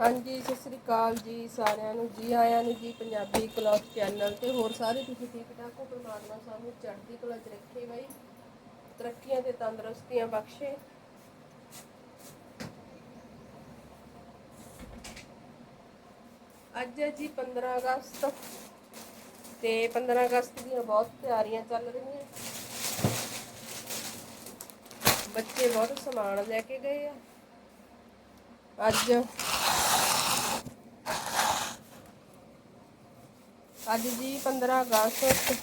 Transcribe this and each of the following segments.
ਹਾਂਜੀ, ਸਤਿ ਸ੍ਰੀ ਅਕਾਲ ਜੀ ਸਾਰਿਆਂ ਨੂੰ। ਜੀ ਆਇਆਂ ਨੂੰ ਜੀ, ਪੰਜਾਬੀ ਕਲੌਥ ਚੈਨਲ ਤੇ ਹੋਰ ਸਾਰੇ ਤੁਸੀਂ ਠੀਕ ਠਾਕ ਹੋ? ਪਰਮਾਤਮਾ ਸਾਨੂੰ ਚੜ੍ਹਦੀ ਕਲਾ 'ਚ ਰੱਖੇ ਬਾਈ। ਤਰੱਕੀਆਂ ਤੇ ਤੰਦਰੁਸਤੀਆਂ ਬਖਸ਼ੇ। ਅੱਜ ਹੈ ਜੀ 15 ਅਗਸਤ ਤੇ 15 ਅਗਸਤ ਦੀਆਂ ਬਹੁਤ ਤਿਆਰੀਆਂ ਚੱਲ ਰਹੀਆਂ। ਬੱਚੇ ਬਹੁਤ ਸਮਾਨ ਲੈ ਕੇ ਗਏ ਆ। ਅੱਜ ਅੱਜ ਜੀ 15 ਅਗਸਤ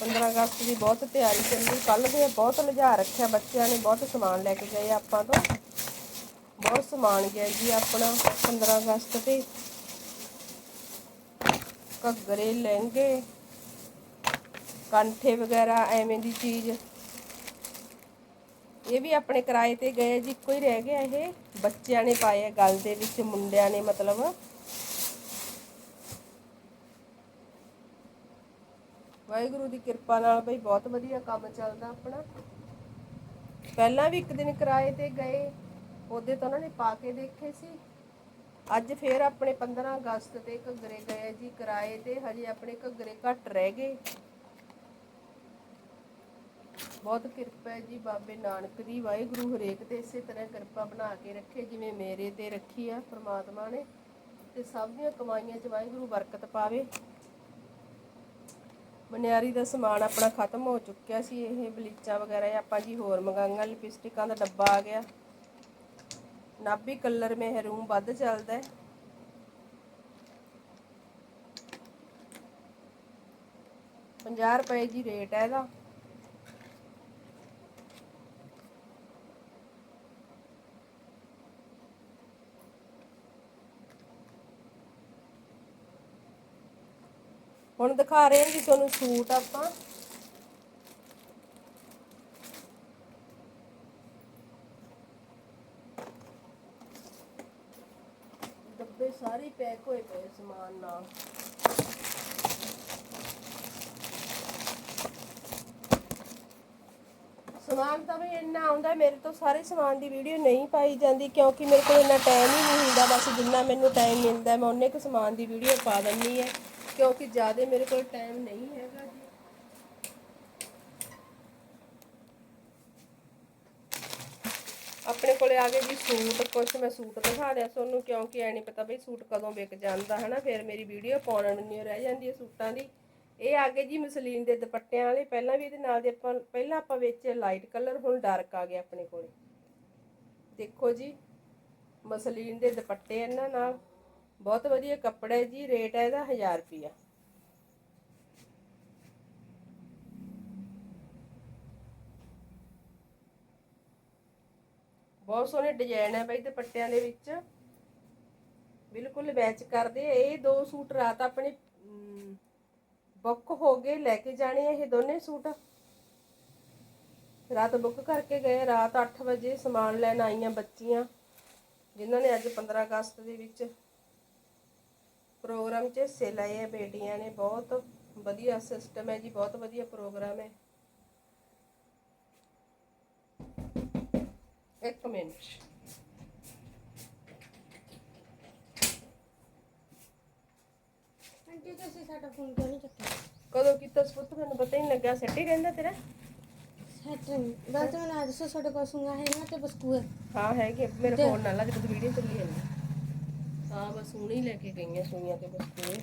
15 ਅਗਸਤ ਦੀ ਬਹੁਤ ਤਿਆਰੀ ਚੱਲੀ। ਕੱਲ ਦੇ ਬਹੁਤ ਲਿਜਾ ਰੱਖਿਆ, ਬੱਚਿਆਂ ਨੇ ਬਹੁਤ ਸਮਾਨ ਲੈ ਕੇ ਗਏ ਆਪਾਂ ਤੋਂ। ਬਹੁਤ ਸਮਾਨ ਗਿਆ ਜੀ ਆਪਣਾ 15 ਅਗਸਤ ਤੇ। ਘੱਗਰੇ, ਲਹਿੰਗੇ, ਕੰਠੇ ਵਗੈਰਾ, ਐਵੇਂ ਦੀ ਚੀਜ਼। ਇਹ ਵੀ ਆਪਣੇ ਕਿਰਾਏ ਤੇ ਗਏ ਜੀ। ਇੱਕੋ ਹੀ ਰਹਿ ਗਿਆ ਇਹ। ਬੱਚਿਆਂ ਨੇ ਪਾਏ ਗਲ ਦੇ ਵਿੱਚ ਮੁੰਡਿਆਂ ਨੇ ਮਤਲਬ। ਵਾਹਿਗੁਰੂ ਦੀ ਕਿਰਪਾ ਨਾਲ ਬਈ ਬਹੁਤ ਵਧੀਆ ਕੰਮ ਚੱਲਦਾ ਆਪਣਾ। ਪਹਿਲਾਂ ਵੀ ਇੱਕ ਦਿਨ ਕਿਰਾਏ ਤੇ ਗਏ, ਉਹਦੇ ਤਾਂ ਉਹਨਾਂ ਨੇ ਪਾ ਕੇ ਦੇਖੇ ਸੀ। ਅੱਜ ਫੇਰ ਆਪਣੇ 15 ਅਗਸਤ ਤੇ ਘੱਗਰੇ ਗਏ ਜੀ ਕਿਰਾਏ ਤੇ, ਹਜੇ ਆਪਣੇ ਘੱਗਰੇ ਘੱਟ ਰਹਿ ਗਏ। ਬਹੁਤ ਕਿਰਪਾ ਹੈ ਜੀ ਬਾਬੇ ਨਾਨਕ ਦੀ, ਵਾਹਿਗੁਰੂ ਹਰੇਕ ਤੇ ਇਸੇ ਤਰ੍ਹਾਂ ਕਿਰਪਾ ਬਣਾ ਕੇ ਰੱਖੇ ਜਿਵੇਂ ਮੇਰੇ ਤੇ ਰੱਖੀ ਆ ਪ੍ਰਮਾਤਮਾ ਨੇ। ਤੇ ਸਭ ਦੀਆਂ ਕਮਾਈਆਂ 'ਚ ਵਾਹਿਗੁਰੂ ਬਰਕਤ ਪਾਵੇ। ਮਨਿਆਰੀ ਦਾ ਸਮਾਨ ਆਪਣਾ ਖਤਮ ਹੋ ਚੁੱਕਿਆ ਸੀ, ਇਹ ਬਲੀਚਾਂ ਵਗੈਰਾ ਆਪਾਂ ਜੀ ਹੋਰ ਮੰਗਾਈਆਂ, ਲਿਪਸਟਿਕਾਂ ਦਾ ਡੱਬਾ ਆ ਗਿਆ। ਨਾਭੀ ਕਲਰ ਮਹਿਰੂਮ ਵੱਧ ਚੱਲਦਾ ਹੈ। ਪੰਜਾਹ ਰੁਪਏ ਜੀ ਰੇਟ ਹੈ ਇਹਦਾ। ਹੁਣ ਦਿਖਾ ਰਹੇ ਹਾਂ ਜੀ ਤੁਹਾਨੂੰ ਸੂਟ ਆਪਾਂ। ਡੱਬੇ ਸਾਰੇ ਪੈਕ ਹੋਏ ਪਏ ਸਮਾਨ ਨਾਲ। ਸਮਾਨ ਤਾਂ ਵੀ ਇੰਨਾ ਆਉਂਦਾ, ਮੇਰੇ ਤੋਂ ਸਾਰੇ ਸਮਾਨ ਦੀ ਵੀਡੀਓ ਨਹੀਂ ਪਾਈ ਜਾਂਦੀ ਕਿਉਂਕਿ ਮੇਰੇ ਕੋਲ ਇੰਨਾ ਟਾਈਮ ਹੀ ਨਹੀਂ ਹੁੰਦਾ। ਬਸ ਜਿੰਨਾ ਮੈਨੂੰ ਟਾਈਮ ਮਿਲਦਾ, ਮੈਂ ਉਹਨੇ ਕੁ ਸਮਾਨ ਦੀ ਵੀਡੀਓ ਪਾ ਦਿੰਨੀ ਹੈ ਕਿਉਂਕਿ ਜ਼ਿਆਦਾ ਮੇਰੇ ਕੋਲ ਟਾਈਮ ਨਹੀਂ ਹੈਗਾ ਜੀ। ਆਪਣੇ ਕੋਲੇ ਆ ਗਏ ਜੀ ਸੂਟ, ਕੁਛ ਮੈਂ ਸੂਟ ਦਿਖਾ ਦਿਆ ਤੁਹਾਨੂੰ, ਕਿਉਂਕਿ ਐ ਨਹੀਂ ਪਤਾ ਬਈ ਸੂਟ ਕਦੋਂ ਵਿਕ ਜਾਂਦਾ, ਹਨਾ? ਫਿਰ ਮੇਰੀ ਵੀਡੀਓ ਪਾਉਣ ਨਹੀਂ ਰਹਿ ਜਾਂਦੀ ਹੈ ਸੂਟਾਂ ਦੀ। ਇਹ ਆ ਗਏ ਜੀ ਮਸਲੀਨ ਦੇ ਦੁਪੱਟਿਆਂ ਵਾਲੇ, ਪਹਿਲਾਂ ਵੀ ਇਹਦੇ ਨਾਲ ਦੇ ਆਪਾਂ, ਪਹਿਲਾਂ ਆਪਾਂ ਵੇਚੇ ਲਾਈਟ ਕਲਰ ਹੁਣ ਡਾਰਕ ਆ ਗਿਆ ਆਪਣੇ ਕੋਲੇ। ਦੇਖੋ ਜੀ, ਮਸਲੀਨ ਦੇ ਦੁਪੱਟੇ ਇਹਨਾਂ ਨਾਲ। ਬਹੁਤ ਵਧੀਆ ਕੱਪੜਾ ਹੈ ਜੀ ਰੇਟ ਹੈ ਇਹਦਾ 1000 ਰੁਪਿਆ ਬਹੁਤ ਸੋਹਣੇ ਡਿਜ਼ਾਈਨ ਹੈ ਬਾਈ ਦੁਪੱਟਿਆਂ ਦੇ ਵਿੱਚ। ਬਿਲਕੁਲ ਮੈਚ ਕਰਦੇ ਆ। ਇਹ ਦੋ ਸੂਟ ਰਾਤ ਆਪਣੇ ਬੁੱਕ ਹੋ ਗਏ, ਲੈ ਕੇ ਜਾਣੇ ਇਹ ਦੋਨੇ ਸੂਟ। ਰਾਤ ਬੁੱਕ ਕਰਕੇ ਗਏ, ਰਾਤ 8 ਵਜੇ ਸਮਾਨ ਲੈਣ ਆਈਆਂ ਬੱਚੀਆਂ, ਜਿਨ੍ਹਾਂ ਨੇ ਅੱਜ 15 ਅਗਸਤ ਦੇ ਵਿੱਚ ਪ੍ਰੋਗਰਾਮ 'ਚ ਹਿੱਸੇ ਲਏ ਆ ਬੇਟੀਆਂ ਨੇ ਬਹੁਤ ਵਧੀਆ ਸਿਸਟਮ ਹੈ ਜੀ ਬਹੁਤ ਵਧੀਆ ਪ੍ਰੋਗਰਾਮ ਹੈ। ਇੱਕ ਮਿੰਟ। ਆਂਟੀ ਤੁਸੀਂ ਸਾਡਾ ਫੋਨ ਕਿਉਂ ਨਹੀਂ ਚੱਕਿਆ? ਕਦੋਂ ਕੀਤਾ ਸਪੁੱਤ ਮੈਨੂੰ ਪਤਾ ਹੀ ਨਹੀਂ ਲੱਗਾ ਸੱਟ ਹੀ ਰਹਿੰਦਾ ਤੇਰਾ? ਸੈਟ ਬਸ ਮੈਂ ਅੱਜ ਸੋ ਤੁਹਾਡੇ ਕੋਲ ਸੁੰਗਾ ਹੈ ਨਾ ਤੇ ਬਸਕੂ ਹਾਂ ਹੈਗੇ ਮੇਰੇ ਫੋਨ ਨਾਲ ਅੱਜ ਬਸ ਵੀਡੀਓ ਚੱਲੀ ਜਾਂਦੀ। ਹਾਂ ਬਸ ਹੁਣੇ ਲੈ ਕੇ ਗਈਆਂ ਸੂਈਆਂ ਤੇ ਬਸ ਕੋਲੇ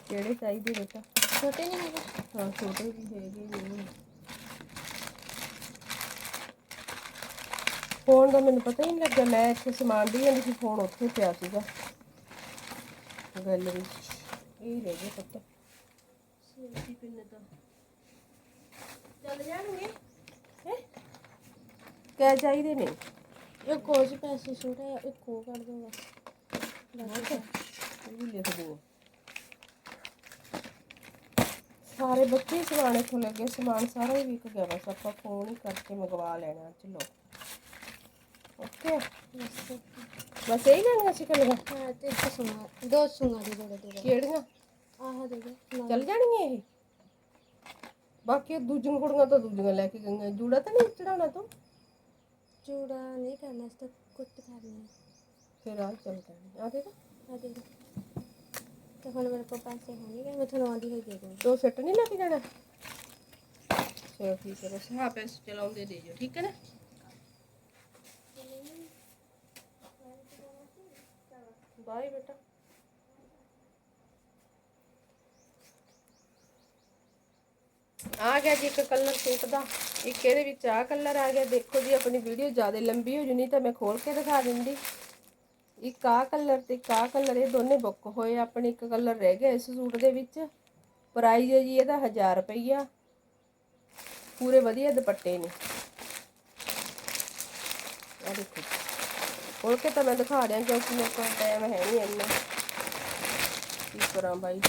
ਕਿਹੜੇ ਚਾਹੀਦੇ ਬੇਟਾ? ਛੋਟੇ ਨਹੀਂ ਹੈਗੇ। ਹਾਂ ਛੋਟੇ ਵੀ ਹੈਗੇ ਨੇ। ਫੋਨ ਦਾ ਮੈਨੂੰ ਪਤਾ ਹੀ ਨਹੀਂ ਲੱਗਾ ਮੈਂ ਇੱਥੇ ਸਮਾਨ ਦੀ ਜਾਂਦੀ ਸੀ ਫੋਨ ਉੱਥੇ ਪਿਆ ਸੀਗਾ। ਗੈਲਰੀ ਇਹ ਰਹਿ ਗਿਆ ਪਤਾ। ਸੇਫਟੀ ਪਿੰਨ ਤਾਂ। ਚੱਲ ਜਾਣਗੇ। ਕਿਆ ਚਾਹੀਦੇ ਨੇ? ਇਹ ਕੋਜ ਪੈਸੇ ਛੋਟੇ ਆ ਇੱਕ ਕੋ ਕਰ ਦੋ ਬਸ। ਇਹ ਵੀ ਲਿਖ ਦਿਓ ਸਾਰੇ ਬੱਚੇ ਸਮਾਨ ਇੱਥੋਂ ਲੱਗੇ ਸਮਾਨ ਸਾਰਾ ਹੀ ਵਿਕ ਗਿਆ ਬਸ। ਆਪਾਂ ਫੋਨ ਹੀ ਕਰਕੇ ਮੰਗਵਾ ਲੈਣਾ ਚਲੋ। ਓਕੇ? ਬਸ ਇਹੀ ਲੈਣੀਆਂ ਸੀ ਕੱਲੀਆਂ ਹਾਂ ਤੇ ਇੱਕ ਸੁੰਗਾ ਦੋ ਸੁੰਗਾ ਦੇ ਦੋ ਦੇ। ਕਿਹੜੀਆਂ? ਆਹ ਦੇ ਦੋ। ਚੱਲ ਜਾਣਗੀਆਂ ਇਹ? ਬਾਕੀ ਦੂਜੀਆਂ ਕੁੜੀਆਂ ਤਾਂ ਦੂਜੀਆਂ ਲੈ ਕੇ ਗਈਆਂ। ਜੂੜਾ ਤਾਂ ਨਹੀਂ ਚੜਾਉਣਾ ਤੂੰ? ਚੂੜਾ ਨਹੀਂ ਕਰਨਾ ਇਸ ਤਾਂ ਕੁੱਟ ਕਰਨੀ ਹੈ ਫਿਰ ਆ ਚੱਲ ਜਾਣੀ ਆ ਦੇਖ ਆ ਦੇ ਤਾਂ ਹੁਣ ਮੇਰੇ ਕੋਲ ਪੈਸੇ ਹੋਣਗੇ ਮੈਂ ਤੁਹਾਨੂੰ ਆਉਂਦੀ ਹੋਈ ਦੇ ਦੂੰਗੀ ਤੋ ਫਿੱਟ ਨਹੀਂ ਲੱਗ ਜਾਣਾ ਚਲੋ ਠੀਕ ਹੈ ਬਸ ਹਾਂ ਪੈਸੇ ਚਲਾਉਂਦੇ ਦੇ ਜੋ ਠੀਕ ਹੈ ਨਾ ਬਾਏ ਬੇਟਾ ਆ ਗਿਆ ਜੀ ਇੱਕ ਕਲਰ ਸੂਟ ਦਾ। ਇੱਕ ਇਹਦੇ ਵਿੱਚ ਆ ਕਲਰ ਆ ਗਿਆ। ਦੇਖੋ ਜੀ, ਆਪਣੀ ਵੀਡੀਓ ਜ਼ਿਆਦਾ ਲੰਬੀ ਹੋ ਜੂਨੀ ਤਾਂ ਮੈਂ ਖੋਲ ਕੇ ਦਿਖਾ ਦਿੰਦੀ। ਇੱਕ ਆ ਕਲਰ ਤੇ ਇੱਕ ਆ ਕਲਰ ਇਹ ਦੋਨੇ ਬੁੱਕ ਹੋਏ ਆਪਣੇ ਇੱਕ ਕਲਰ ਰਹਿ ਗਿਆ ਇਸ ਸੂਟ ਦੇ ਵਿੱਚ। ਪ੍ਰਾਈਸ ਹੈ ਜੀ, ਇਹਦਾ 1000 ਰੁਪਈਆ। ਪੂਰੇ ਵਧੀਆ ਦੁਪੱਟੇ ਨੇ। ਆ ਦੇਖੋ। ਖੋਲ ਕੇ ਤਾਂ ਮੈਂ ਦਿਖਾ ਰਿਹਾ ਕਿਉਂਕਿ ਮੇਰੇ ਕੋਲ ਟਾਈਮ ਹੈ ਨਹੀਂ ਇੰਨਾ। ਕੀ ਕਰਾਂ ਬਾਈ?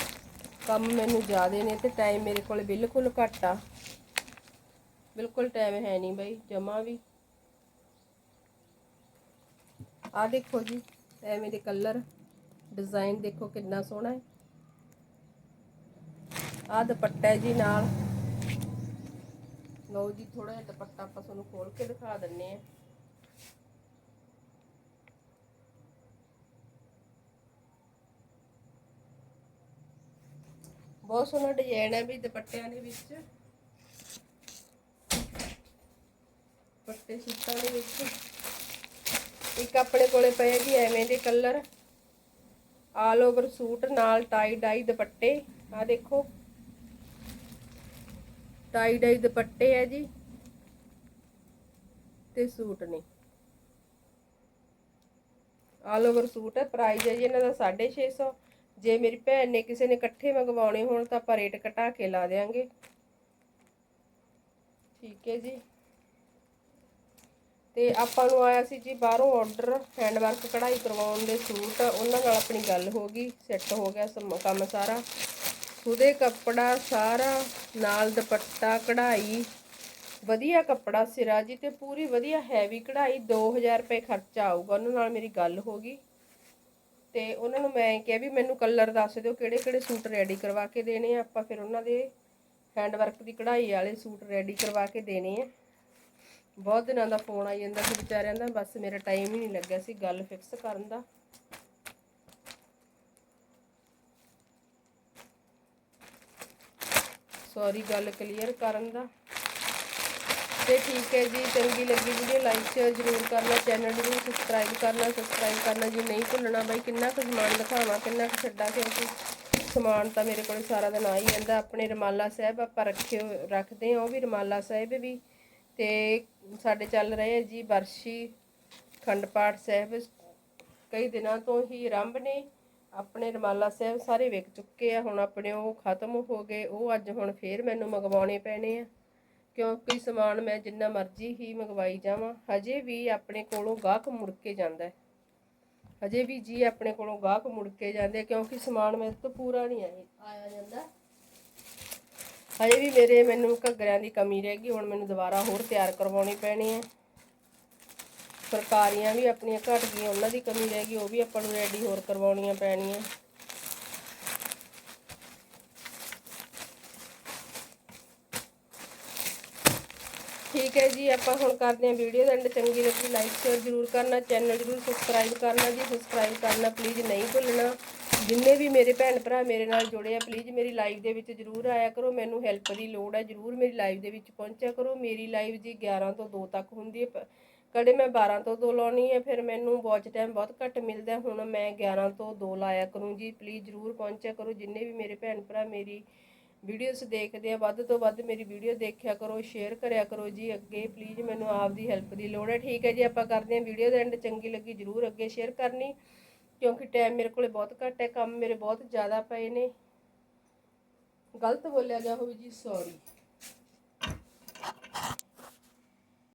ਕੰਮ ਮੈਨੂੰ ਜ਼ਿਆਦੇ ਨੇ ਤੇ ਟਾਈਮ ਮੇਰੇ ਕੋਲ ਬਿਲਕੁਲ ਘੱਟ ਆ। ਬਿਲਕੁਲ ਟਾਈਮ ਹੈ ਨਹੀਂ ਬਾਈ, ਜਮਾ ਵੀ। ਆ ਦੇਖੋ ਜੀ, ਐਵੇਂ ਦੇ ਕਲਰ ਡਿਜ਼ਾਈਨ ਦੇਖੋ ਕਿੰਨਾ ਸੋਹਣਾ ਹੈ। ਆ ਦੁਪੱਟਾ ਜੀ ਨਾਲ। ਲਓ ਜੀ ਥੋੜਾ ਜਿਹਾ ਦੁਪੱਟਾ ਆਪਾਂ ਤੁਹਾਨੂੰ ਖੋਲ ਕੇ ਦਿਖਾ ਦਿੰਨੇ ਆ ਬਹੁਤ ਸੋਹਣਾ ਡਿਜ਼ਾਈਨ ਹੈ ਵੀ ਦੁਪੱਟਿਆਂ ਦੇ ਵਿੱਚ। ਦੁਪੱਟੇ ਸੂਟਾਂ ਦੇ ਵਿੱਚ। ਇੱਕ ਆਪਣੇ ਕੋਲੇ ਪਏ ਜੀ ਐਵੇਂ ਦੇ ਕਲਰ ਆਲ ਓਵਰ ਸੂਟ, ਨਾਲ ਟਾਈ ਡਾਈ ਦੁਪੱਟੇ। ਆ ਦੇਖੋ। ਟਾਈ ਡਾਈ ਦੁਪੱਟੇ ਹੈ ਜੀ। ਤੇ ਸੂਟ ਨੇ। ਆਲ ਓਵਰ ਸੂਟ ਹੈ। ਪ੍ਰਾਈਸ ਹੈ ਜੀ ਇਹਨਾਂ ਦਾ 650 ਜੇ ਮੇਰੀ ਭੈਣ ਨੇ ਕਿਸੇ ਨੇ ਇਕੱਠੇ ਮੰਗਵਾਉਣੇ ਹੋਣ ਤਾਂ ਆਪਾਂ ਰੇਟ ਘਟਾ ਕੇ ਲਾ ਦੇਾਂਗੇ ਠੀਕ ਹੈ ਜੀ। ਤੇ ਆਪਾਂ ਨੂੰ ਆਇਆ ਸੀ ਜੀ ਬਾਹਰੋਂ ਆਰਡਰ ਹੈਂਡ ਵਰਕ ਕਢਾਈ ਕਰਵਾਉਣ ਦੇ ਸੂਟ। ਉਹਨਾਂ ਨਾਲ ਆਪਣੀ ਗੱਲ ਹੋ ਗਈ ਸੈੱਟ ਹੋ ਗਿਆ ਸਮ- ਕੰਮ ਸਾਰਾ। ਉਹਦੇ ਕੱਪੜਾ ਸਾਰਾ, ਨਾਲ ਦੁਪੱਟਾ ਕਢਾਈ। ਵਧੀਆ ਕੱਪੜਾ ਸਿਰਾ ਜੀ ਤੇ ਪੂਰੀ ਵਧੀਆ ਹੈਵੀ ਕਢਾਈ। 2000 ਰੁਪਏ ਖਰਚਾ ਆਊਗਾ। ਉਹਨਾਂ ਨਾਲ ਮੇਰੀ ਗੱਲ ਹੋ ਗਈ। ਤੇ ਉਹਨਾਂ ਨੂੰ ਮੈਂ ਕਿਹਾ ਵੀ ਮੈਨੂੰ ਕਲਰ ਦੱਸ ਦਿਓ ਕਿਹੜੇ ਕਿਹੜੇ ਸੂਟ ਰੈਡੀ ਕਰਵਾ ਕੇ ਦੇਣੇ ਆ। ਆਪਾਂ ਫਿਰ ਉਹਨਾਂ ਦੇ ਹੈਂਡ ਵਰਕ ਦੀ ਕਢਾਈ ਵਾਲੇ ਸੂਟ ਰੈਡੀ ਕਰਵਾ ਕੇ ਦੇਣੇ ਆ। ਬਹੁਤ ਦਿਨਾਂ ਦਾ ਫੋਨ ਆਈ ਜਾਂਦਾ ਸੀ ਵਿਚਾਰਿਆਂ ਦਾ, ਬਸ ਮੇਰਾ ਟਾਈਮ ਹੀ ਨਹੀਂ ਲੱਗਿਆ ਸੀ ਗੱਲ ਫਿਕਸ ਕਰਨ ਦਾ। ਸੌਰੀ ਗੱਲ ਕਲੀਅਰ ਕਰਨ ਦਾ। ਤੇ ਠੀਕ ਹੈ ਜੀ, ਚੰਗੀ ਲੱਗੀ ਵੀਡੀਓ ਲਾਈਕ ਸ਼ੇਅਰ ਜ਼ਰੂਰ ਕਰਨਾ ਚੈਨਲ ਨੂੰ ਸਬਸਕ੍ਰਾਈਬ ਕਰਨਾ ਸਬਸਕ੍ਰਾਈਬ ਕਰਨਾ, ਜੀ ਨਹੀਂ ਭੁੱਲਣਾ ਬਾਈ, ਕਿੰਨਾ ਕੁ ਸਮਾਨ ਦਿਖਾਵਾਂ, ਕਿੰਨਾ ਕੁ ਛੱਡਾ, ਕਿਉਂਕਿ ਸਮਾਨ ਤਾਂ ਮੇਰੇ ਕੋਲ ਸਾਰਾ ਦਿਨ ਆ ਹੀ ਜਾਂਦਾ। ਆਪਣੇ ਰਮਾਲਾ ਸਾਹਿਬ ਆਪਾਂ ਰੱਖੇ ਰੱਖਦੇ ਹਾਂ, ਉਹ ਵੀ ਰਮਾਲਾ ਸਾਹਿਬ ਵੀ। ਤੇ ਸਾਡੇ ਚੱਲ ਰਹੇ ਆ ਜੀ ਬਰਸ਼ੀ ਖੰਡ ਪਾਠ ਸਾਹਿਬ। ਕਈ ਦਿਨਾਂ ਤੋਂ ਹੀ ਆਰੰਭ ਨੇ। ਆਪਣੇ ਰਮਾਲਾ ਸਾਹਿਬ ਸਾਰੇ ਵਿਕ ਚੁੱਕੇ ਆ, ਹੁਣ ਆਪਣੇ ਉਹ ਖਤਮ ਹੋ ਗਏ, ਉਹ ਅੱਜ ਹੁਣ ਫੇਰ ਮੈਨੂੰ ਮੰਗਵਾਉਣੇ ਪੈਣੇ ਆ। ਕਿਉਂਕਿ ਸਮਾਨ ਮੈਂ ਜਿੰਨਾ ਮਰਜ਼ੀ ਹੀ ਮੰਗਵਾਈ ਜਾਵਾਂ, ਹਜੇ ਵੀ ਆਪਣੇ ਕੋਲੋਂ ਗਾਹਕ ਮੁੜ ਕੇ ਜਾਂਦਾ ਹੈ। ਹਜੇ ਵੀ ਜੀ ਆਪਣੇ ਕੋਲੋਂ ਗਾਹਕ ਮੁੜ ਕੇ ਜਾਂਦੇ ਕਿਉਂਕਿ ਸਮਾਨ ਮੇਰੇ ਤੋਂ ਪੂਰਾ ਨਹੀਂ ਆਇਆ ਆਇਆ ਜਾਂਦਾ। ਹਜੇ ਵੀ ਮੇਰੇ ਮੈਨੂੰ ਘੱਗਰਿਆਂ ਦੀ ਕਮੀ ਰਹਿ ਗਈ, ਹੁਣ ਮੈਨੂੰ ਦੁਬਾਰਾ ਹੋਰ ਤਿਆਰ ਕਰਵਾਉਣੀ ਪੈਣੀ ਹੈ। ਫੁਲਕਾਰੀਆਂ ਵੀ ਆਪਣੀਆਂ ਘਟ ਗਈਆਂ, ਉਹਨਾਂ ਦੀ ਕਮੀ ਰਹਿ ਗਈ, ਉਹ ਵੀ ਆਪਾਂ ਨੂੰ ਰੈਡੀ ਹੋਰ ਕਰਵਾਉਣੀਆਂ ਪੈਣੀਆਂ। ਠੀਕ ਹੈ ਜੀ, ਆਪਾਂ ਹੁਣ ਕਰਦੇ ਹਾਂ ਵੀਡੀਓ ਦਾ ਐਂਡ ਚੰਗੀ ਲੱਗੀ ਲਾਈਕ ਸ਼ੇਅਰ ਜ਼ਰੂਰ ਕਰਨਾ ਚੈਨਲ ਜ਼ਰੂਰ ਸਬਸਕ੍ਰਾਈਬ ਕਰਨਾ ਜੀ ਸਬਸਕ੍ਰਾਈਬ ਕਰਨਾ ਪਲੀਜ਼ ਨਹੀਂ ਭੁੱਲਣਾ। ਜਿੰਨੇ ਵੀ ਮੇਰੇ ਭੈਣ ਭਰਾ ਮੇਰੇ ਨਾਲ ਜੁੜੇ ਆ ਪਲੀਜ਼ ਮੇਰੀ ਲਾਈਵ ਦੇ ਵਿੱਚ ਜ਼ਰੂਰ ਆਇਆ ਕਰੋ, ਮੈਨੂੰ ਹੈਲਪ ਦੀ ਲੋੜ ਹੈ, ਜ਼ਰੂਰ ਮੇਰੀ ਲਾਈਵ ਦੇ ਵਿੱਚ ਪਹੁੰਚਿਆ ਕਰੋ। ਮੇਰੀ ਲਾਈਵ ਜੀ 11 ਤੋਂ 2 ਤੱਕ ਹੁੰਦੀ ਹੈ ਕਦੇ ਮੈਂ 12 ਤੋਂ 2 ਲਾਉਣੀ ਹੈ, ਫਿਰ ਮੈਨੂੰ ਵਾਚ ਟਾਈਮ ਬਹੁਤ ਘੱਟ ਮਿਲਦਾ ਹੁਣ ਮੈਂ 11 ਤੋਂ 2 ਲਾਇਆ ਕਰੂੰ ਜੀ ਪਲੀਜ਼ ਜ਼ਰੂਰ ਪਹੁੰਚਿਆ ਕਰੋ। ਜਿੰਨੇ ਵੀ ਮੇਰੇ ਭੈਣ ਭਰਾ, ਮੇਰੀ ਵੀਡੀਓਜ਼ ਦੇਖਦੇ ਆ, ਵੱਧ ਤੋਂ ਵੱਧ ਮੇਰੀ ਵੀਡੀਓ ਦੇਖਿਆ ਕਰੋ ਸ਼ੇਅਰ ਕਰਿਆ ਕਰੋ ਜੀ ਅੱਗੇ ਪਲੀਜ਼ ਮੈਨੂੰ ਆਪਦੀ ਹੈਲਪ ਦੀ ਲੋੜ ਹੈ। ਠੀਕ ਹੈ ਜੀ, ਆਪਾਂ ਕਰਦੇ ਹਾਂ ਵੀਡੀਓ ਦੇ ਐਂਡ ਚੰਗੀ ਲੱਗੀ ਜ਼ਰੂਰ ਅੱਗੇ ਸ਼ੇਅਰ ਕਰਨੀ, ਕਿਉਂਕਿ ਟਾਈਮ ਮੇਰੇ ਕੋਲੇ ਬਹੁਤ ਘੱਟ ਹੈ, ਕੰਮ ਮੇਰੇ ਬਹੁਤ ਜ਼ਿਆਦਾ ਪਏ ਨੇ। ਗਲਤ ਬੋਲਿਆ ਗਿਆ ਹੋਵੇ ਜੀ ਸੌਰੀ